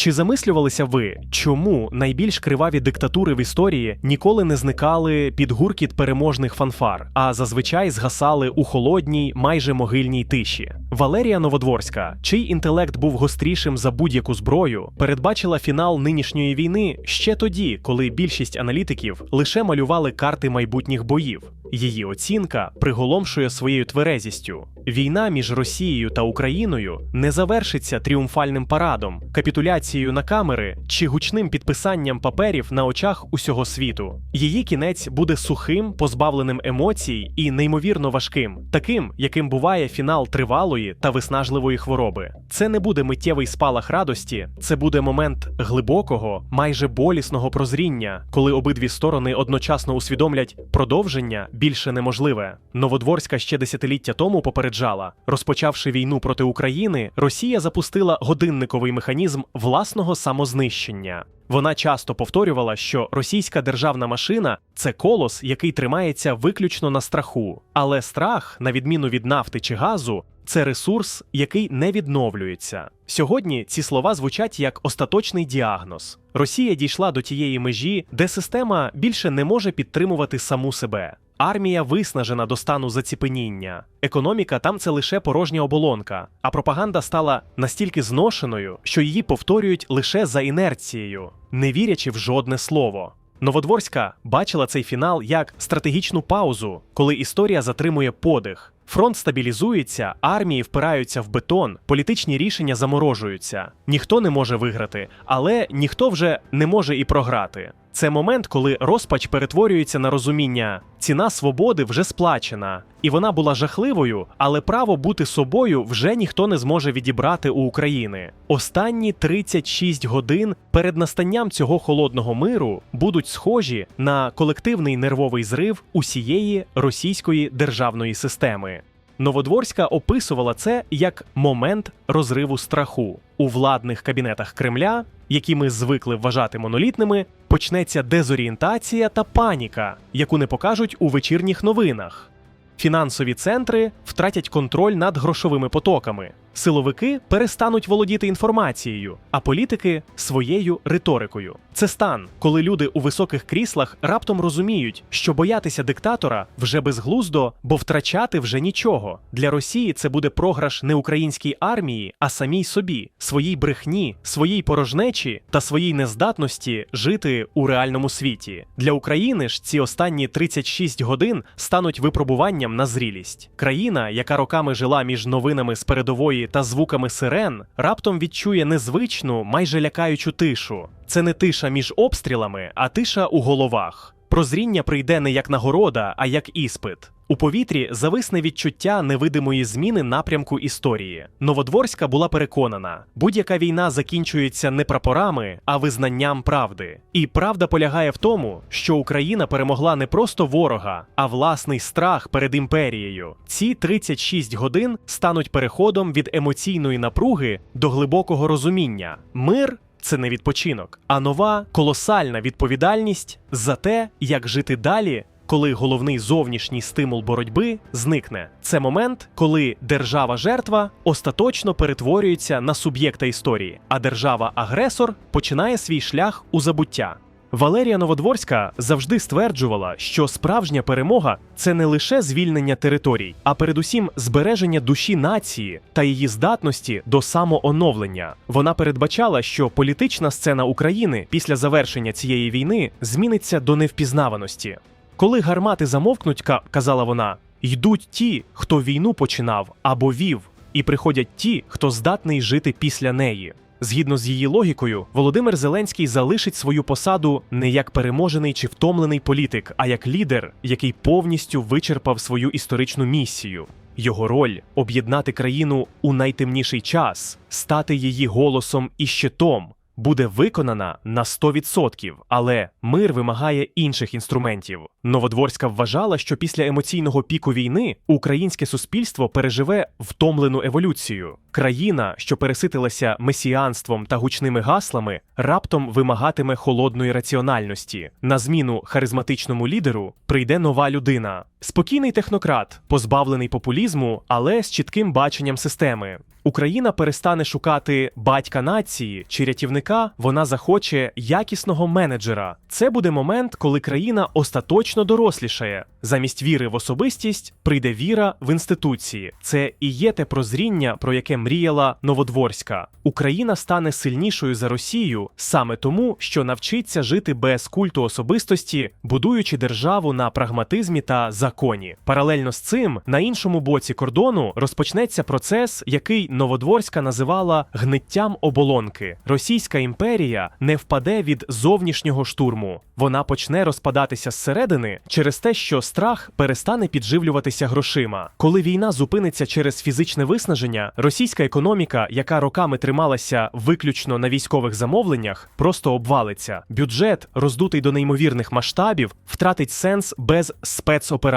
Чи замислювалися ви, чому найбільш криваві диктатури в історії ніколи не зникали під гуркіт переможних фанфар, а зазвичай згасали у холодній, майже могильній тиші? Валерія Новодворська, чий інтелект був гострішим за будь-яку зброю, передбачила фінал нинішньої війни ще тоді, коли більшість аналітиків лише малювали карти майбутніх боїв. Її оцінка приголомшує своєю тверезістю. Війна між Росією та Україною не завершиться тріумфальним парадом, капітуляцією на камери чи гучним підписанням паперів на очах усього світу. Її кінець буде сухим, позбавленим емоцій і неймовірно важким, таким, яким буває фінал тривалої та виснажливої хвороби. Це не буде миттєвий спалах радості, це буде момент глибокого, майже болісного прозріння, коли обидві сторони одночасно усвідомлять продовження більше неможливе. Новодворська ще десятиліття тому попереджала, розпочавши війну проти України, Росія запустила годинниковий механізм власного самознищення. Вона часто повторювала, що російська державна машина це колос, який тримається виключно на страху. Але страх, на відміну від нафти чи газу, це ресурс, який не відновлюється. Сьогодні ці слова звучать як остаточний діагноз. Росія дійшла до тієї межі, де система більше не може підтримувати саму себе. Армія виснажена до стану заціпеніння. Економіка там це лише порожня оболонка, а пропаганда стала настільки зношеною, що її повторюють лише за інерцією, не вірячи в жодне слово. Новодворська бачила цей фінал як стратегічну паузу, коли історія затримує подих. Фронт стабілізується, армії впираються в бетон, політичні рішення заморожуються. Ніхто не може виграти, але ніхто вже не може і програти. Це момент, коли розпач перетворюється на розуміння. Ціна свободи вже сплачена, і вона була жахливою, але право бути собою вже ніхто не зможе відібрати у України. Останні 36 годин перед настанням цього холодного миру будуть схожі на колективний нервовий зрив усієї російської державної системи. Новодворська описувала це як момент розриву страху у владних кабінетах Кремля, які ми звикли вважати монолітними, почнеться дезорієнтація та паніка, яку не покажуть у вечірніх новинах. Фінансові центри втратять контроль над грошовими потоками. Силовики перестануть володіти інформацією, а політики своєю риторикою. Це стан, коли люди у високих кріслах раптом розуміють, що боятися диктатора вже безглуздо, бо втрачати вже нічого. Для Росії це буде програш не українській армії, а самій собі, своїй брехні, своїй порожнечі та своїй нездатності жити у реальному світі. Для України ж ці останні 36 годин стануть випробуванням на зрілість. Країна, яка роками жила між новинами з передової та звуками сирен, раптом відчує незвичну, майже лякаючу тишу. Це не тиша між обстрілами, а тиша у головах. Прозріння прийде не як нагорода, а як іспит. У повітрі зависне відчуття невидимої зміни напрямку історії. Новодворська була переконана, будь-яка війна закінчується не прапорами, а визнанням правди. І правда полягає в тому, що Україна перемогла не просто ворога, а власний страх перед імперією. Ці 36 годин стануть переходом від емоційної напруги до глибокого розуміння. Мир це не відпочинок, а нова колосальна відповідальність за те, як жити далі. Коли головний зовнішній стимул боротьби зникне, це момент, коли держава-жертва остаточно перетворюється на суб'єкта історії, а держава-агресор починає свій шлях у забуття. Валерія Новодворська завжди стверджувала, що справжня перемога це не лише звільнення територій, а передусім збереження душі нації та її здатності до самооновлення. Вона передбачала, що політична сцена України після завершення цієї війни зміниться до невпізнаваності. Коли гармати замовкнуть, казала вона, йдуть ті, хто війну починав або вів, і приходять ті, хто здатний жити після неї. Згідно з її логікою, Володимир Зеленський залишить свою посаду не як переможений чи втомлений політик, а як лідер, який повністю вичерпав свою історичну місію. Його роль об'єднати країну у найтемніший час, стати її голосом і щитом, буде виконана на 100%, але мир вимагає інших інструментів. Новодворська вважала, що після емоційного піку війни українське суспільство переживе втомлену еволюцію. Країна, що переситилася месіанством та гучними гаслами, раптом вимагатиме холодної раціональності. На зміну харизматичному лідеру прийде нова людина, Спокійний технократ, позбавлений популізму, але з чітким баченням системи. Україна перестане шукати батька нації чи рятівника, вона захоче якісного менеджера. Це буде момент, коли країна остаточно дорослішає. Замість віри в особистість прийде віра в інституції. Це і є те прозріння, про яке мріяла Новодворська. Україна стане сильнішою за Росію саме тому, що навчиться жити без культу особистості, будуючи державу на прагматизмі та законі. Паралельно з цим, на іншому боці кордону розпочнеться процес, який Новодворська називала гниттям оболонки. Російська імперія не впаде від зовнішнього штурму. Вона почне розпадатися зсередини через те, що страх перестане підживлюватися грошима. Коли війна зупиниться через фізичне виснаження, російська економіка, яка роками трималася виключно на військових замовленнях, просто обвалиться. Бюджет, роздутий до неймовірних масштабів, втратить сенс без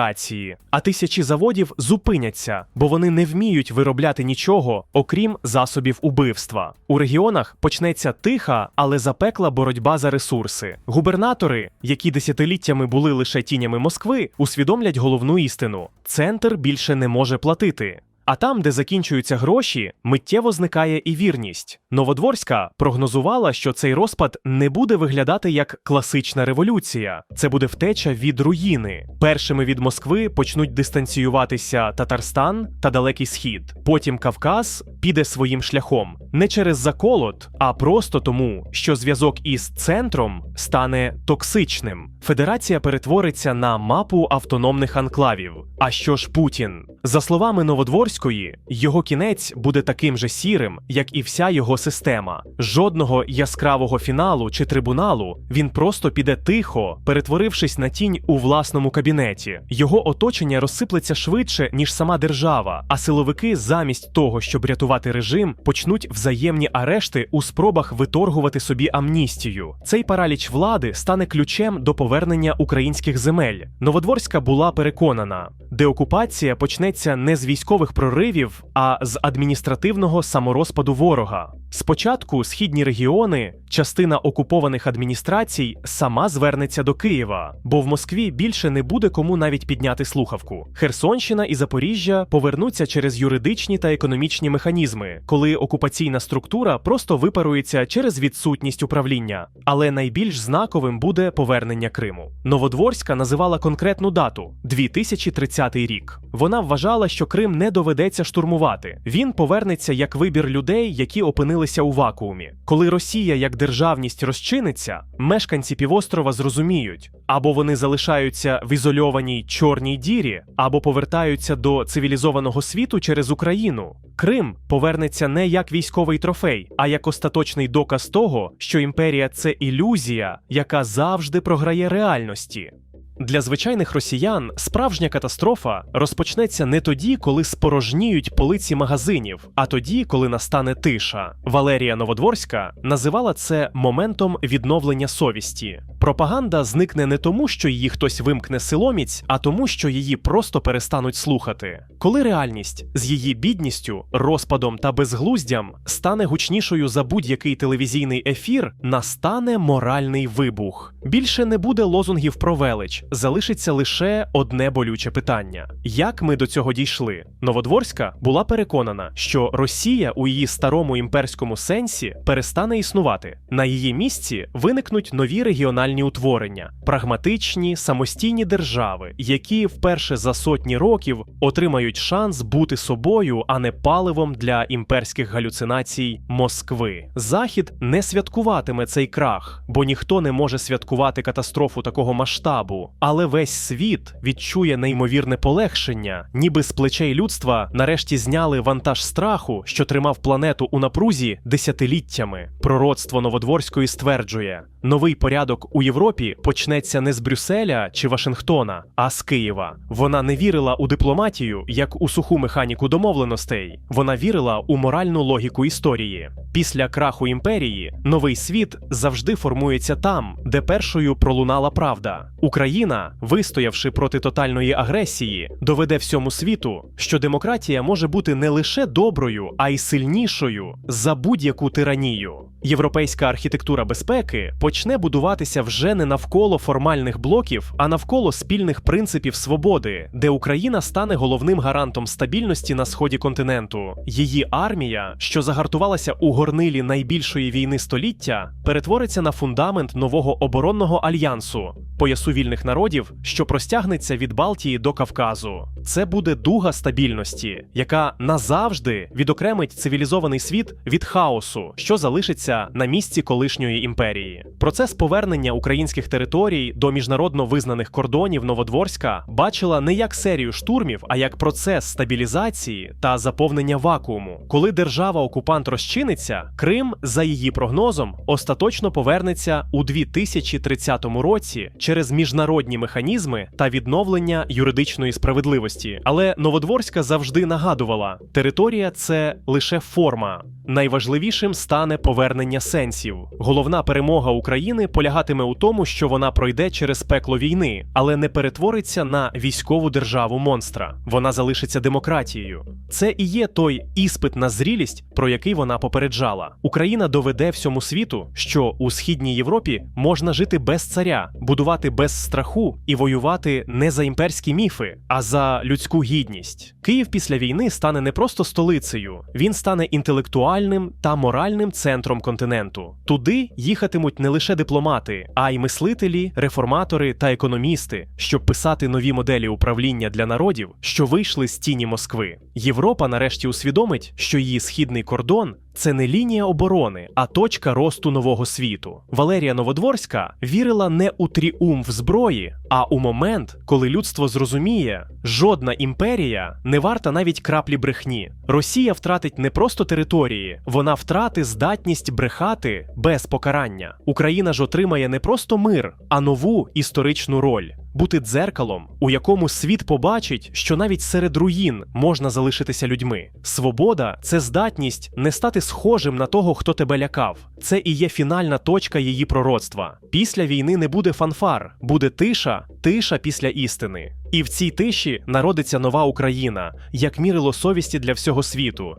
спецоперації. А тисячі заводів зупиняться, бо вони не вміють виробляти нічого, окрім засобів убивства. У регіонах почнеться тиха, але запекла боротьба за ресурси. Губернатори, які десятиліттями були лише тінями Москви, усвідомлять головну істину: центр більше не може платити. А там, де закінчуються гроші, миттєво зникає і вірність. Новодворська прогнозувала, що цей розпад не буде виглядати як класична революція, це буде втеча від руїни. Першими від Москви почнуть дистанціюватися Татарстан та Далекий Схід. Потім Кавказ піде своїм шляхом не через заколот, а просто тому, що зв'язок із центром стане токсичним. Федерація перетвориться на мапу автономних анклавів. А що ж Путін? За словами Новодворської, його кінець буде таким же сірим, як і вся його система. Жодного яскравого фіналу чи трибуналу він просто піде тихо, перетворившись на тінь у власному кабінеті. Його оточення розсиплеться швидше, ніж сама держава, а силовики, замість того, щоб рятувати режим, почнуть взаємні арешти у спробах виторгувати собі амністію. Цей параліч влади стане ключем до повернення українських земель. Новодворська була переконана, деокупація почнеться не з військових проривів, а з адміністративного саморозпаду ворога. Спочатку східні регіони, частина окупованих адміністрацій, сама звернеться до Києва, бо в Москві більше не буде кому навіть підняти слухавку. Херсонщина і Запоріжжя повернуться через юридичні та економічні механізми, коли окупаційна структура просто випарується через відсутність управління. Але найбільш знаковим буде повернення Криму. Новодворська називала конкретну дату 2030 рік. Вона вважала, що Крим не доведеться штурмувати. Він повернеться як вибір людей, які опинилися у вакуумі. Коли Росія як державність розчиниться, мешканці півострова зрозуміють, або вони залишаються в ізольованій чорній дірі, або повертаються до цивілізованого світу через Україну. Крим повернеться не як військовий трофей, а як остаточний доказ того, що імперія це ілюзія, яка завжди програє реальності. Для звичайних росіян справжня катастрофа розпочнеться не тоді, коли спорожніють полиці магазинів, а тоді, коли настане тиша. Валерія Новодворська називала це моментом відновлення совісті. Пропаганда зникне не тому, що її хтось вимкне силоміць, а тому, що її просто перестануть слухати. Коли реальність з її бідністю, розпадом та безглуздям стане гучнішою за будь-який телевізійний ефір, настане моральний вибух. Більше не буде лозунгів про велич, залишиться лише одне болюче питання: як ми до цього дійшли? Новодворська була переконана, що Росія у її старому імперському сенсі перестане існувати. На її місці виникнуть нові регіональні утворення, прагматичні самостійні держави, які вперше за сотні років отримають шанс бути собою, а не паливом для імперських галюцинацій Москви. Захід не святкуватиме цей крах, бо ніхто не може святкувати катастрофу такого масштабу. Але весь світ відчує неймовірне полегшення, ніби з плечей людства нарешті зняли вантаж страху, що тримав планету у напрузі десятиліттями. Пророцтво Новодворської стверджує: новий порядок у Європі почнеться не з Брюсселя чи Вашингтона, а з Києва. Вона не вірила у дипломатію як у суху механіку домовленостей. Вона вірила у моральну логіку історії. Після краху імперії новий світ завжди формується там, де першою пролунала правда. Україна, вистоявши проти тотальної агресії, доведе всьому світу, що демократія може бути не лише доброю, а й сильнішою за будь-яку тиранію. Європейська архітектура безпеки почне будуватися вже не навколо формальних блоків, а навколо спільних принципів свободи, де Україна стане головним гарантом стабільності на сході континенту. Її армія, що загартувалася у горнилі найбільшої війни століття, перетвориться на фундамент нового оборонного альянсу, поясу вільних народів, що простягнеться від Балтії до Кавказу. Це буде дуга стабільності, яка назавжди відокремить цивілізований світ від хаосу, що залишиться на місці колишньої імперії. Процес повернення українських територій до міжнародно визнаних кордонів Новодворська бачила не як серію штурмів, а як процес стабілізації та заповнення вакууму. Коли держава-окупант розчиниться, Крим, за її прогнозом, остаточно повернеться у 2030 році через міжнародні механізми та відновлення юридичної справедливості. Але Новодворська завжди нагадувала: територія це лише форма. Найважливішим стане повернення сенсів. Головна перемога України полягатиме у тому, що вона пройде через пекло війни, але не перетвориться на військову державу монстра. Вона залишиться демократією. Це і є той іспит на зрілість, про який вона попереджала. Україна доведе всьому світу, що у східній Європі можна жити без царя, будувати без страху і воювати не за імперські міфи, а за людську гідність. Київ після війни стане не просто столицею, він стане інтелектуальним та моральним центром континенту. Туди їхатимуть не лише дипломати, а й мислителі, реформатори та економісти, щоб писати нові моделі управління для народів, що вийшли з тіні Москви. Європа нарешті усвідомить, що її східний кордон це не лінія оборони, а точка росту нового світу. Валерія Новодворська вірила не у тріумф зброї, а у момент, коли людство зрозуміє, жодна імперія не варта навіть краплі брехні. Росія втратить не просто території, вона втрати здатність брехати без покарання. Україна ж отримає не просто мир, а нову історичну роль. Бути дзеркалом, у якому світ побачить, що навіть серед руїн можна залишитися людьми. Свобода це здатність не стати схожим на того, хто тебе лякав. Це і є фінальна точка її пророцтва. Після війни не буде фанфар, буде тиша, тиша після істини. І в цій тиші народиться нова Україна, як мірило совісті для всього світу.